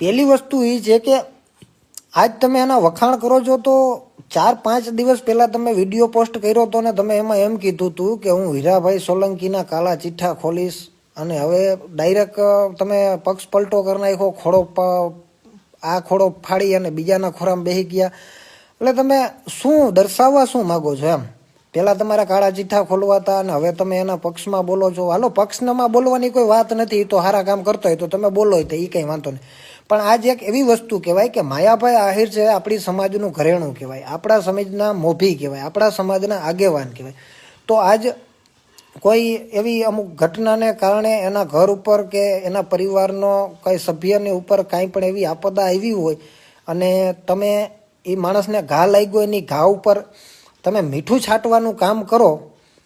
પહેલી વસ્તુ એ છે કે આજ તમે એના વખાણ કરો છો તો ચાર પાંચ દિવસ પહેલા તમે વીડિયો પોસ્ટ કર્યો હતો ને તમે એમાં એમ કીધું હતું કે હું હીરાભાઈ સોલંકીના કાળા ચિઠ્ઠા ખોલીશ અને હવે ડાયરેક્ટ તમે પક્ષ પલટો કરી નાખ્યો, ખોડો આ ખોડો ફાડી અને બીજાના ખોરામાં બેસી ગયા. એટલે તમે શું દર્શાવવા શું માગો છો એમ? પહેલા તમારા કાળા ચિઠ્ઠા ખોલવા હતા અને હવે તમે એના પક્ષમાં બોલો છો. હાલો પક્ષમાં બોલવાની કોઈ વાત નથી તો સારા કામ કરતો હોય તો તમે બોલો તો એ કંઈ વાંધો નહીં. પણ આજ એક એવી વસ્તુ કહેવાય કે માયાભાઈ આહિર છે આપણી સમાજનું ઘરેણું કહેવાય, આપણા સમાજના મોભી કહેવાય, આપણા સમાજના આગેવાન કહેવાય. તો આજ કોઈ એવી અમુક ઘટનાને કારણે એના ઘર ઉપર કે એના પરિવારનો કંઈ સભ્યની ઉપર કાંઈ પણ એવી આપદા આવી હોય અને તમે એ માણસને ઘા લાગ્યો એની ઘા ઉપર તમે મીઠું છાંટવાનું કામ કરો,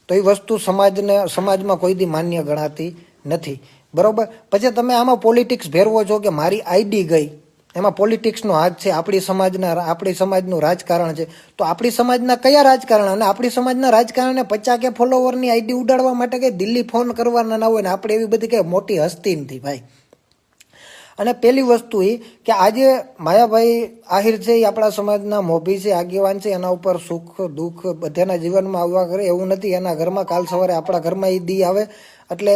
તો એ વસ્તુ સમાજને, સમાજમાં કોઈ દી માન્ય ગણાતી નથી. બરોબર? પછી તમે આમાં પોલિટિક્સ ભેરવો છો કે મારી આઈડી ગઈ. એમાં પોલિટિક્સનો હાથ છે, આપણી સમાજના આપણી સમાજનું રાજકારણ છે. તો આપણી સમાજના કયા રાજકારણ? અને આપણી સમાજના રાજકારણને પચાસ કે ફોલોવરની આઈડી ઉડાડવા માટે કે દિલ્હી ફોન કરવાના ના હોય ને આપણે એવી બધી કંઈ મોટી હસ્તી નથી ભાઈ. અને પહેલી વસ્તુ એ કે આજે માયાભાઈ આહિર છે એ આપણા સમાજના મોભી છે, આગેવાન છે, એના ઉપર સુખ, દુઃખ બધાના જીવનમાં આવવા કરે એવું નથી. એના ઘરમાં કાલ સવારે આપણા ઘરમાં એ દી આવે. એટલે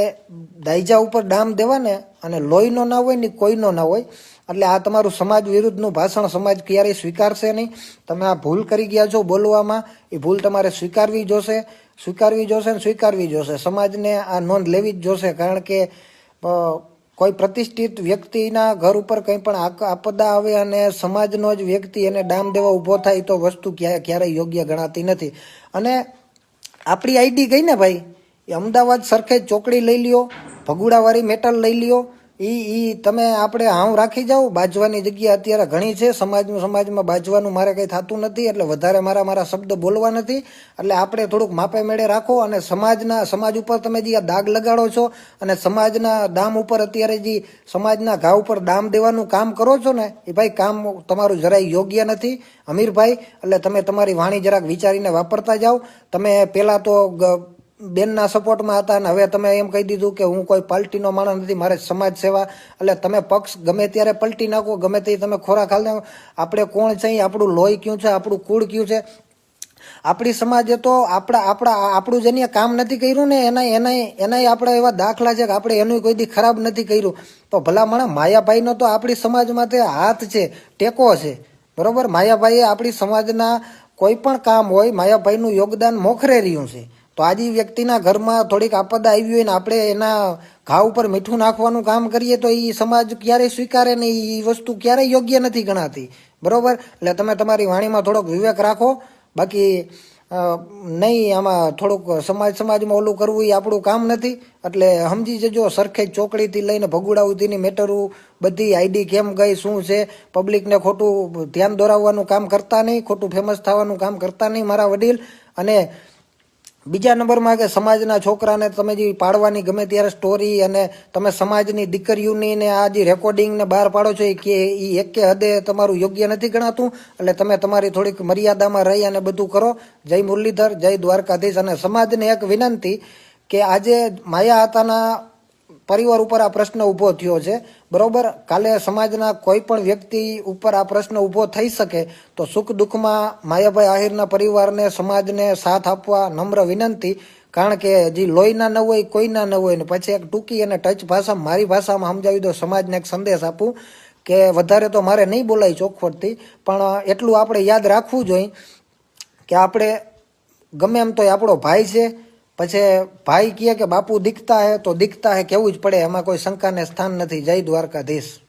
દાયજા ઉપર ડામ દેવા ને અને લોહીનો ના હોય ને કોઈનો ના હોય, એટલે આ તમારું સમાજ વિરુદ્ધનું ભાષણ સમાજ ક્યારેય સ્વીકારશે નહીં. તમે આ ભૂલ કરી ગયા છો બોલવામાં, એ ભૂલ તમારે સ્વીકારવી જોશે સ્વીકારવી જોશે ને સ્વીકારવી જોશે. સમાજને આ નોંધ લેવી જ જોશે, કારણ કે કોઈ પ્રતિષ્ઠિત વ્યક્તિના ઘર ઉપર કંઈ પણ આપદા આવે અને સમાજનો જ વ્યક્તિ એને ડામ દેવા ઊભો થાય તો વસ્તુ ક્યારે ક્યારેય યોગ્ય ગણાતી નથી. અને આપણી આઈડી ગઈ ને ભાઈ? એ અમદાવાદ સરખેજ ચોકડી લઈ લ્યો, ભગુડાવાળી મેટલ લઈ લ્યો. એ એ તમે આપણે હાવ રાખી જાઓ. બાજવાની જગ્યા અત્યારે ઘણી છે. સમાજનું સમાજમાં બાજવાનું મારે કંઈ થતું નથી, એટલે વધારે મારા મારા શબ્દ બોલવા નથી. એટલે આપણે થોડુંક માપે મેળે રાખો અને સમાજના, સમાજ ઉપર તમે જે આ દાગ લગાડો છો અને સમાજના દામ ઉપર અત્યારે જે સમાજના ઘા ઉપર દામ દેવાનું કામ કરો છો ને, એ ભાઈ કામ તમારું જરાય યોગ્ય નથી. અમીરભાઈ, એટલે તમે તમારી વાણી જરાક વિચારીને વાપરતા જાઓ. તમે પહેલાં તો બેનના સપોર્ટમાં હતા અને હવે તમે એમ કહી દીધું કે હું કોઈ પલટીનો માણસ નથી, મારે સમાજ સેવા. એટલે તમે પક્ષ ગમે ત્યારે પલટી નાખો, ગમે તે તમે ખોરાક હાલ આપણે કોણ છે આપણું લોહી ક્યું છે? આપણું કુળ ક્યું છે? આપણી સમાજે તો આપણા આપણા, આપણું જેને કામ નથી કર્યું ને એના એના એના આપણા એવા દાખલા છે કે આપણે એનું કોઈ દી ખરાબ નથી કર્યું. તો ભલા માણા માયાભાઈનો તો આપણી સમાજમાં તે હાથ છે, ટેકો છે. બરોબર? માયાભાઈએ આપણી સમાજના કોઈ પણ કામ હોય, માયાભાઈનું યોગદાન મોખરે રહ્યું છે. તો આજે વ્યક્તિના ઘરમાં થોડીક આપદા આવી હોય ને આપણે એના ઘા ઉપર મીઠું નાખવાનું કામ કરીએ તો એ સમાજ ક્યારેય સ્વીકારે નહીં એ વસ્તુ ક્યારેય યોગ્ય નથી ગણાતી. બરોબર? એટલે તમે તમારી વાણીમાં થોડોક વિવેક રાખો. બાકી નહીં, આમાં થોડુંક સમાજ સમાજમાં ઓલું કરવું એ આપણું કામ નથી. એટલે સમજી જજો સરખેજ ચોકડીથી લઈને ભગુડા મેટરું બધી આઈડી કેમ ગઈ, શું છે? પબ્લિકને ખોટું ધ્યાન દોરાવવાનું કામ કરતા નહીં, ખોટું ફેમસ થવાનું કામ કરતા નહીં મારા વડીલ. અને બીજા નંબરમાં કે સમાજના છોકરાને તમે જે પાડવાની ગમે ત્યારે સ્ટોરી અને તમે સમાજની દીકરીઓની ને આ જે રેકોર્ડિંગને બહાર પાડો છો એ કે એ એકે હદે તમારું યોગ્ય નથી ગણાતું, એટલે તમે તમારી થોડીક મર્યાદામાં રહી અને બધું કરો. જય મુરલીધર, જય દ્વારકાધીશ. અને સમાજને એક વિનંતી કે આજે માયા હતાના પરિવાર ઉપર આ પ્રશ્ન ઊભો થયો છે. બરોબર? કાલે સમાજના કોઈ પણ વ્યક્તિ ઉપર આ પ્રશ્ન ઊભો થઈ શકે તો સુખ દુઃખમાં માયાભાઈ આહિરના પરિવારને સમાજને સાથ આપવા નમ્ર વિનંતી. કારણ કે જે લોહીના ન હોય કોઈના ન હોય ને પછી એક ટૂંકી અને ટચ ભાષા, મારી ભાષામાં સમજાવી દો, સમાજને એક સંદેશ આપું કે વધારે તો મારે નહીં બોલાય ચોખવટથી, પણ એટલું આપણે યાદ રાખવું જોઈએ કે આપણે ગમે એમ તો આપણો ભાઈ છે પછી ભાઈ કહે કે બાપુ દીખતા હે તો દીખતા હે, કેવું જ પડે, એમાં કોઈ શંકાને સ્થાન નથી. જય દ્વારકાધીશ.